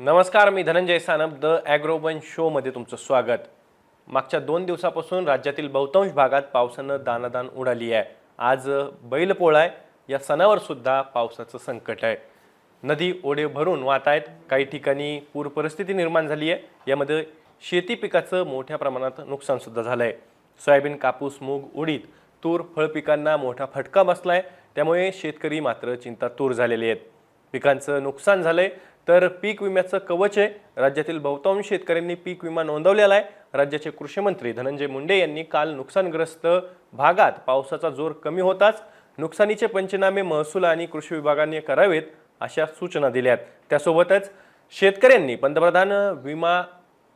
नमस्कार मी धनंजय सानप द ॲग्रोबन शोमध्ये तुमचं स्वागत. मागच्या दोन दिवसापासून राज्यातील बहुतांश भागात पावसानं दानादान उडाली आहे. आज बैलपोळा आहे. या सणावर सुद्धा पावसाचं संकट आहे. नदी ओढे भरून वाहत आहेत. काही ठिकाणी पूर परिस्थिती निर्माण झाली आहे. यामध्ये शेती पिकाचं मोठ्या प्रमाणात नुकसानसुद्धा झालं आहे सोयाबीन कापूस मूग उडीद तूर फळ पिकांना मोठा फटका बसला आहे त्यामुळे शेतकरी मात्र चिंता तूर झालेले आहेत. पिकांचं नुकसान झालंय. तर पीक विम्याचं कवच आहे. राज्यातील बहुतांश शेतकऱ्यांनी पीक विमा नोंदवलेला आहे. राज्याचे कृषी मंत्री धनंजय मुंडे यांनी काल नुकसानग्रस्त भागात पावसाचा जोर कमी होताच नुकसानीचे पंचनामे महसूल आणि कृषी विभागाने करावेत अशा सूचना दिल्या आहेत. त्यासोबतच शेतकऱ्यांनी पंतप्रधान विमा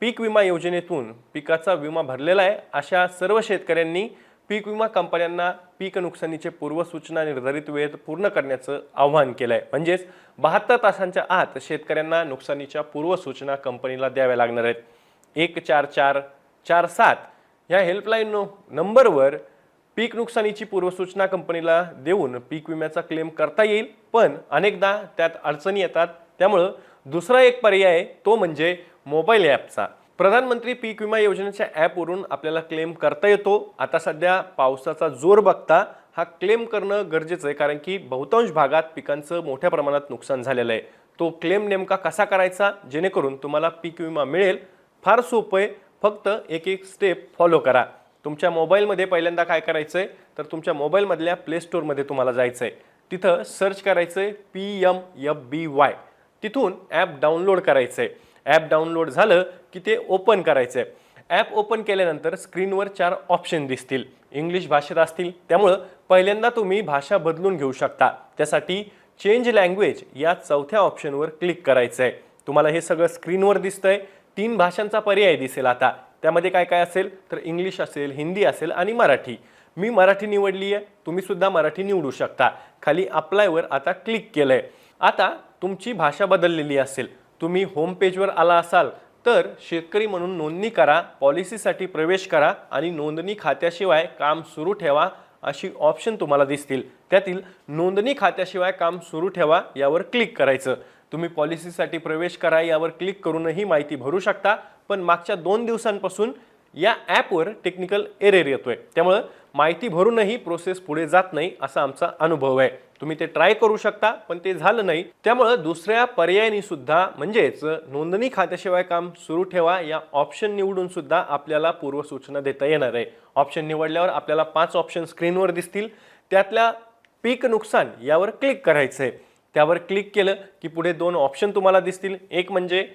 पीक विमा योजनेतून पिकाचा विमा भरलेला आहे. अशा सर्व शेतकऱ्यांनी पीक विमा कंपन्यांना पीक नुकसानीचे पूर्वसूचना निर्धारित वेळेत पूर्ण करण्याचं आवाहन केलं आहे म्हणजेच बहात्तर तासांच्या आत शेतकऱ्यांना नुकसानीच्या पूर्वसूचना कंपनीला द्याव्या लागणार आहेत. एक चार चार चार सात ह्या हेल्पलाईन नंबरवर पीक नुकसानीची पूर्वसूचना कंपनीला देऊन पीक विम्याचा क्लेम करता येईल पण अनेकदा त्यात अडचणी येतात. त्यामुळं दुसरा एक पर्याय तो म्हणजे मोबाईल ॲपचा प्रधानमंत्री पीक विमा योजनेच्या ॲपवरून आपल्याला क्लेम करता येतो. आता सध्या पावसाचा जोर बघता हा क्लेम करणं गरजेचं आहे कारण की बहुतांश भागात पिकांचं मोठ्या प्रमाणात नुकसान झालेलं आहे. तो क्लेम नेमका कसा करायचा? जेणेकरून तुम्हाला पीक विमा मिळेल. फार सोपं आहे. फक्त एक एक स्टेप फॉलो करा. तुमच्या मोबाईलमध्ये पहिल्यांदा काय करायचं आहे तर तुमच्या मोबाईलमधल्या प्ले स्टोअरमध्ये तुम्हाला जायचं आहे तिथं सर्च करायचं आहे P M F B Y. तिथून ॲप डाउनलोड करायचं आहे ॲप डाउनलोड झालं की ते ओपन करायचं आहे ॲप ओपन केल्यानंतर स्क्रीनवर चार ऑप्शन दिसतील. इंग्लिश भाषेत असतील. त्यामुळं पहिल्यांदा तुम्ही भाषा बदलून घेऊ शकता. त्यासाठी चेंज लँग्वेज या चौथ्या ऑप्शनवर क्लिक करायचं आहे तुम्हाला हे सगळं स्क्रीनवर दिसतंय. तीन भाषांचा पर्याय दिसेल आता. त्यामध्ये काय काय असेल? तर इंग्लिश असेल हिंदी असेल आणि मराठी. मी मराठी निवडली आहे तुम्ही सुद्धा मराठी निवडू शकता. खाली अप्लायवर आता क्लिक केलं आहे आता तुमची भाषा बदललेली असेल. तुम्ही होम पेजवर आला असाल तर शेतकरी म्हणून नोंदणी करा पॉलिसीसाठी प्रवेश करा आणि नोंदणी खात्याशिवाय काम सुरू ठेवा अशी ऑप्शन तुम्हाला दिसतील. त्यातील नोंदणी खात्याशिवाय काम सुरू ठेवा यावर क्लिक करायचं. तुम्ही पॉलिसीसाठी प्रवेश करा यावर क्लिक करूनही माहिती भरू शकता पण मागच्या दोन दिवसांपासून या ॲपवर टेक्निकल एरर येतोय. त्यामुळं माहिती भरूनही प्रोसेस पुढे जात नाही असा आमचा अनुभव आहे. तुम्ही ते ट्राय करू शकता पण ते झालं नाही. त्यामुळं दुसऱ्या पर्यायाने सुद्धा म्हणजेच नोंदणी खात्याशिवाय काम सुरू ठेवा या ऑप्शन निवडून सुद्धा आपल्याला पूर्वसूचना देता येणार आहे. ऑप्शन निवडल्यावर आपल्याला पाच ऑप्शन स्क्रीनवर दिसतील. त्यातल्या पीक नुकसान यावर क्लिक करायचं आहे त्यावर क्लिक केलं की पुढे दोन ऑप्शन तुम्हाला दिसतील. एक म्हणजे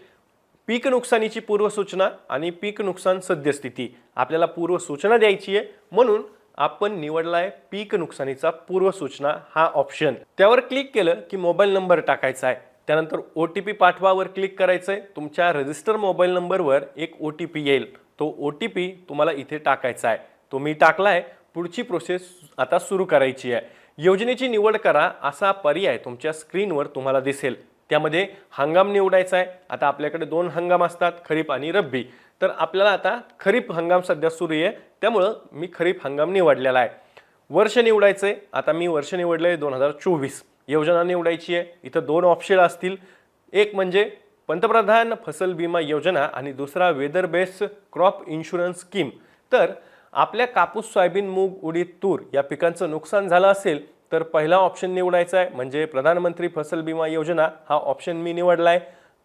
पीक नुकसानीची पूर्वसूचना आणि पीक नुकसान सद्यस्थिती. आपल्याला पूर्वसूचना द्यायची आहे. म्हणून आपण निवडलाय पीक नुकसानीचा पूर्वसूचना हा ऑप्शन त्यावर क्लिक केलं की मोबाईल नंबर टाकायचा आहे. त्यानंतर ओ टी पी पाठवावर क्लिक करायचं आहे तुमच्या रजिस्टर मोबाईल नंबरवर एक ओ टी पी येईल. तो ओ टी पी तुम्हाला इथे टाकायचा आहे. तो मी टाकला आहे पुढची प्रोसेस आता सुरू करायची आहे. योजनेची निवड करा. असा पर्याय तुमच्या स्क्रीनवर तुम्हाला दिसेल. त्यामध्ये हंगाम निवडायचा आहे. आता आपल्याकडे दोन हंगाम असतात खरीप आणि रब्बी. तर आपल्याला आता खरीप हंगाम सध्या सुरू आहे. त्यामुळं मी खरीप हंगाम निवडलेला आहे. वर्ष निवडायचं आहे आता मी वर्ष निवडलं आहे दोन हजार चोवीस. योजना निवडायची आहे. इथं दोन ऑप्शन असतील. एक म्हणजे पंतप्रधान फसल विमा योजना आणि दुसरा weather based crop insurance scheme तर आपल्या कापूस सोयाबीन मूग उडीद तूर या पिकांचं नुकसान झालं असेल तर पहिला ऑप्शन निवडायचा आहे म्हणजे प्रधानमंत्री फसल विमा योजना. हा ऑप्शन मी निवडला आहे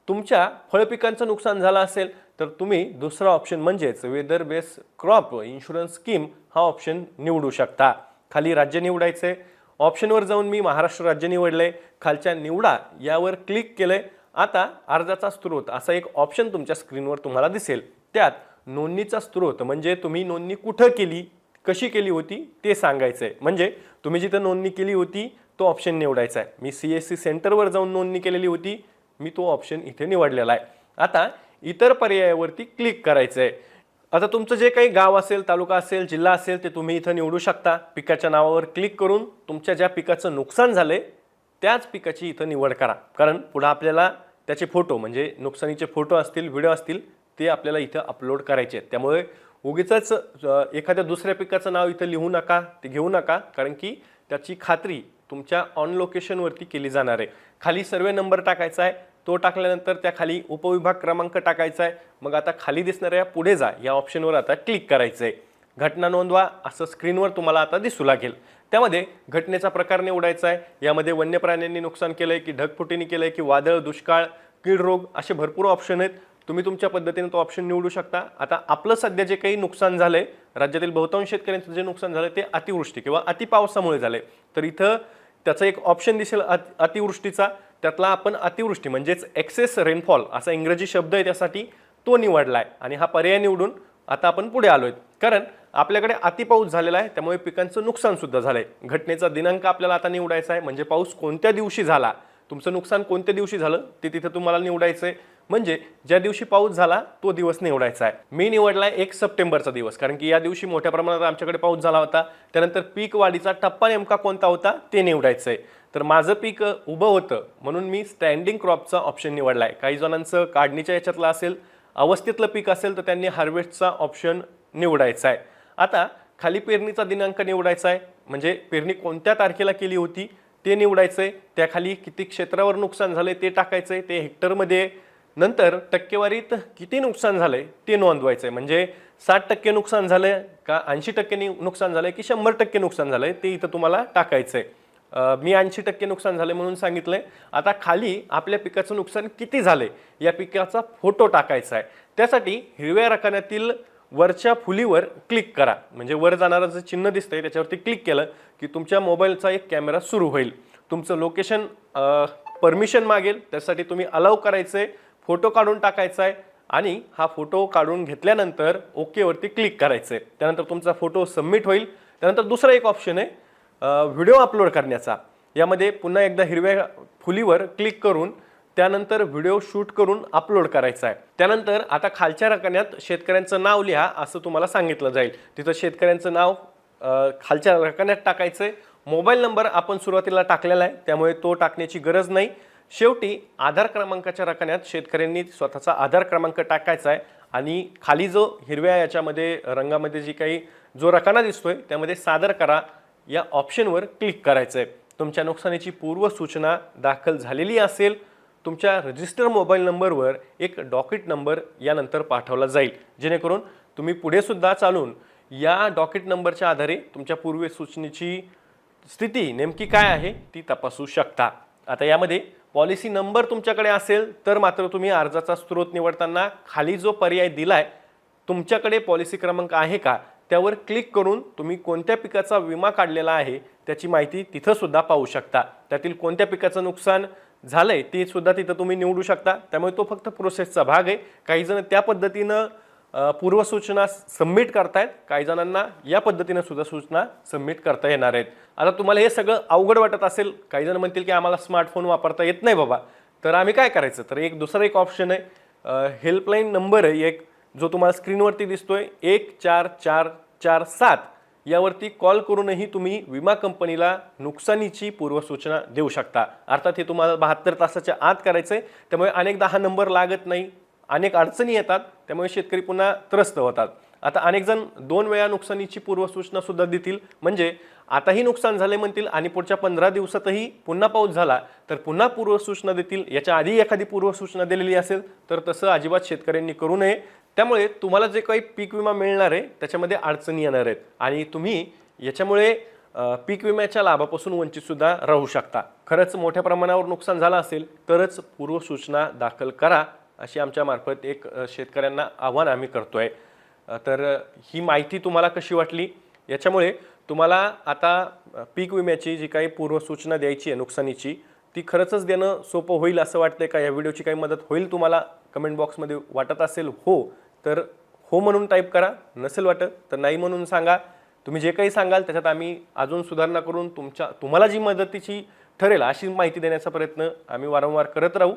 तुमच्या फळपिकांचं नुकसान झालं असेल तर तुम्ही दुसरा ऑप्शन म्हणजेच weather base crop insurance scheme हा ऑप्शन निवडू शकता. खाली राज्य निवडायचं आहे ऑप्शनवर जाऊन मी महाराष्ट्र राज्य निवडले खालच्या निवडा यावर क्लिक केलंय. आता अर्जाचा स्रोत असा एक ऑप्शन तुमच्या स्क्रीनवर तुम्हाला दिसेल. त्यात नोंदणीचा स्रोत म्हणजे तुम्ही नोंदणी कुठं केली? कशी केली होती ते सांगायचं आहे म्हणजे तुम्ही जिथं नोंदणी केली होती तो ऑप्शन निवडायचा आहे मी सी एस सी सेंटरवर जाऊन नोंदणी केलेली होती मी तो ऑप्शन इथे निवडलेला आहे. आता इतर पर्यायावरती क्लिक करायचं आहे आता तुमचं जे काही गाव असेल तालुका असेल जिल्हा असेल ते तुम्ही इथं निवडू शकता. पिकाच्या नावावर क्लिक करून तुमच्या ज्या पिकाचं नुकसान झालं आहे त्याच पिकाची इथं निवड करा. कारण पुढं आपल्याला त्याचे फोटो म्हणजे नुकसानीचे फोटो असतील व्हिडिओ असतील ते आपल्याला इथं अपलोड करायचे आहेत. त्यामुळे उगीच एखाद्या दुसऱ्या पिकाचं नाव इथं लिहू नका ते घेऊ नका कारण की त्याची खात्री तुमच्या ऑन लोकेशनवरती केली जाणार आहे. खाली सर्वे नंबर टाकायचा आहे तो टाकल्यानंतर त्या खाली उपविभाग क्रमांक टाकायचा आहे. मग आता खाली दिसणाऱ्या पुढे जा या ऑप्शनवर आता क्लिक करायचं आहे. घटना नोंदवा असं स्क्रीनवर तुम्हाला आता दिसू लागेल. त्यामध्ये घटनेचा प्रकार निवडायचा आहे. यामध्ये वन्य प्राण्यांनी नुकसान आहे की ढगफुटीने केलं आहे की वादळ दुष्काळ कीड रोग असे भरपूर ऑप्शन आहेत. तुम्ही तुमच्या पद्धतीने तो ऑप्शन निवडू शकता. आता आपलं सध्या जे काही नुकसान झालंय राज्यातील बहुतांश शेतकऱ्यांचं जे नुकसान झालं ते अतिवृष्टी किंवा अतिपावसामुळे झाले तर इथं त्याचा एक ऑप्शन दिसेल अति अतिवृष्टीचा. त्यातला आपण अतिवृष्टी म्हणजेच एक्सेस रेनफॉल असा इंग्रजी शब्द आहे त्यासाठी तो निवडला आहे आणि हा पर्याय निवडून आता आपण पुढे आलो आहेत कारण आपल्याकडे अतिपाऊस झालेला आहे त्यामुळे पिकांचं नुकसान सुद्धा झालंय. घटनेचा दिनांक आपल्याला आता निवडायचा आहे म्हणजे पाऊस कोणत्या दिवशी झाला? तुमचं नुकसान कोणत्या दिवशी झालं ते तिथे तुम्हाला निवडायचं आहे म्हणजे ज्या दिवशी पाऊस झाला तो दिवस निवडायचा आहे. मी निवडलाय एक सप्टेंबरचा दिवस कारण की या दिवशी मोठ्या प्रमाणात आमच्याकडे पाऊस झाला होता. त्यानंतर पीक वाढीचा टप्पा नेमका कोणता होता ते निवडायचं आहे तर माझं पीक उभं होतं म्हणून मी स्टँडिंग क्रॉपचा ऑप्शन निवडला आहे काही जणांचं काढणीच्या याच्यातलं असेल अवस्थेतलं पीक असेल तर त्यांनी हार्वेस्टचा ऑप्शन निवडायचा आहे आता खाली पेरणीचा दिनांक निवडायचा आहे म्हणजे पेरणी कोणत्या तारखेला केली होती ते निवडायचं आहे त्याखाली किती क्षेत्रावर नुकसान झालंय ते टाकायचं आहे ते हेक्टरमध्ये. नंतर टक्केवारीत किती नुकसान झालं आहे ते नोंदवायचं आहे म्हणजे साठ टक्के नुकसान झालंय का ऐंशी टक्के नुकसान नुकसान आहे की शंभर टक्के नुकसान झालं आहे ते इथं तुम्हाला टाकायचं आहे मी ऐंशी टक्के नुकसान झालं म्हणून सांगितलं आहे आता खाली आपल्या पिकाचं नुकसान किती झालं आहे या पिकाचा फोटो टाकायचा आहे त्यासाठी हिरव्या रकान्यातील वरच्या फुलीवर क्लिक करा. म्हणजे वर जाणारं जे चिन्ह दिसतंय त्याच्यावरती क्लिक केलं की तुमच्या मोबाईलचा एक कॅमेरा सुरू होईल. तुमचं लोकेशन परमिशन मागेल. त्यासाठी तुम्ही अलाव आहे फोटो काढून टाकायचा आहे आणि हा फोटो काढून घेतल्यानंतर ओकेवरती क्लिक करायचं आहे त्यानंतर तुमचा फोटो सबमिट होईल. त्यानंतर दुसरा एक ऑप्शन आहे व्हिडिओ अपलोड करण्याचा. यामध्ये पुन्हा एकदा हिरव्या फुलीवर क्लिक करून त्यानंतर व्हिडिओ शूट करून अपलोड करायचा आहे. त्यानंतर आता खालच्या रकान्यात शेतकऱ्यांचं नाव लिहा असं तुम्हाला सांगितलं जाईल. तिथं शेतकऱ्यांचं नाव खालच्या रकान्यात टाकायचं आहे मोबाईल नंबर आपण सुरुवातीला टाकलेला आहे. त्यामुळे तो टाकण्याची गरज नाही. शेवटी आधार क्रमांकाच्या रकान्यात शेतकऱ्यांनी स्वतःचा आधार क्रमांक टाकायचा आहे. आणि खाली जो हिरव्या याच्यामध्ये रंगामध्ये जी काही जो रकाना दिसतोय त्यामध्ये सादर करा. या ऑप्शनवर क्लिक करायचं आहे तुमच्या नुकसानीची पूर्व सूचना दाखल झालेली असेल. तुमच्या रजिस्टर मोबाईल नंबरवर एक डॉकेट नंबर यानंतर पाठवला जाईल. जेणेकरून तुम्ही पुढेसुद्धा चालून या डॉकेट नंबरच्या आधारे तुमच्या पूर्व सूचनेची स्थिती नेमकी काय आहे ती तपासू शकता. आता यामध्ये पॉलिसी नंबर तुमच्याकडे असेल तर मात्र तुम्ही अर्जाचा स्रोत निवडताना खाली जो पर्याय दिलाय तुमच्याकडे पॉलिसी क्रमांक आहे का? त्यावर क्लिक करून तुम्ही कोणत्या पिकाचा विमा काढलेला आहे त्याची माहिती तिथंसुद्धा पाहू शकता. त्यातील कोणत्या पिकाचं नुकसान झालंय ती सुद्धा तिथं तुम्ही निवडू शकता. त्यामुळे तो फक्त प्रोसेसचा भाग आहे. काही जण त्या पद्धतीनं पूर्वसूचना सबमिट करतायत. काही जणांना या पद्धतीनं सुद्धा सूचना सबमिट करता येणार आहेत. आता तुम्हाला हे सगळं अवघड वाटत असेल काही जण म्हणतील की आम्हाला स्मार्टफोन वापरता येत नाही बाबा. तर आम्ही काय करायचं? तर एक दुसरा एक ऑप्शन आहे. हेल्पलाईन नंबर आहे एक जो तुम्हाला स्क्रीनवरती दिसतोय. एक चार चार चार सात. यावरती कॉल करूनही तुम्ही विमा कंपनीला नुकसानीची पूर्वसूचना देऊ शकता. अर्थात हे तुम्हाला बहात्तर तासाच्या आत करायचं आहे त्यामुळे अनेकदा हा नंबर लागत नाही. अनेक अडचणी येतात. त्यामुळे शेतकरी पुन्हा त्रस्त होतात. आता अनेकजण दोन वेळा नुकसानीची पूर्वसूचना सुद्धा देतील. म्हणजे आताही नुकसान झाले म्हणतील आणि पुढच्या पंधरा दिवसातही पुन्हा पाऊस झाला तर पुन्हा पूर्वसूचना देतील. याच्या आधी एखादी पूर्वसूचना दिलेली असेल तर तसं अजिबात शेतकऱ्यांनी करू नये. त्यामुळे तुम्हाला जे काही पीक विमा मिळणार आहे त्याच्यामध्ये अडचणी येणार आहेत. आणि तुम्ही याच्यामुळे पीक विम्याच्या लाभापासून वंचितसुद्धा राहू शकता. खरंच मोठ्या प्रमाणावर नुकसान झालं असेल तरच पूर्वसूचना दाखल करा अशी आमच्या मार्फत एक शेतकऱ्यांना आव्हान आम्ही करतो आहे तर ही माहिती तुम्हाला कशी वाटली? याच्यामुळे तुम्हाला आता पीक विम्याची जी काही पूर्वसूचना द्यायची आहे नुकसानीची ती खरंचच देणं सोपं होईल असं वाटतंय का? या व्हिडिओची काही मदत होईल तुम्हाला? कमेंट बॉक्समध्ये वाटत असेल हो तर हो म्हणून टाईप करा. नसेल वाटत तर नाही म्हणून सांगा. तुम्ही जे काही सांगाल त्याच्यात आम्ही अजून सुधारणा करून तुमच्या तुम्हाला जी मदतीची ठरेल अशी माहिती देण्याचा प्रयत्न आम्ही वारंवार करत राहू.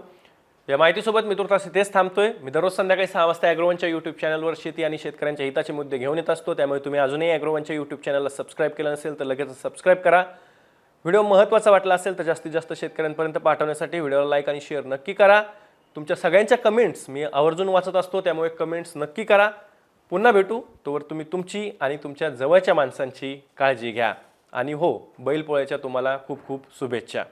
या माहितीसोबत मी तुर्तास इथेच थांबतोय. मी दररोज संध्याकाळी सहा वाजता ॲग्रोवनच्या यूट्यूब चॅनलवर शेती आणि शेतकऱ्यांच्या हिताचे मुद्दे घेऊन येत असतो. त्यामुळे तुम्ही अजूनही ॲग्रोवनच्या यूट्यूब चॅनलला सबस्क्राईब केलं नसेल तर लगेच सबस्क्राईब करा. व्हिडिओ महत्त्वाचा वाटला असेल तर जास्तीत जास्त शेतकऱ्यांपर्यंत पाठवण्यासाठी व्हिडिओला लाईक आणि शेअर नक्की करा. तुमच्या सगळ्यांच्या कमेंट्स मी आवर्जून वाचत असतो त्यामुळे कमेंट्स नक्की करा. पुन्हा भेटू तोवर तुम्ही तुमची आणि तुमच्या जवळच्या माणसांची काळजी घ्या. आणि हो बैलपोळ्याच्या तुम्हाला खूप खूप शुभेच्छा.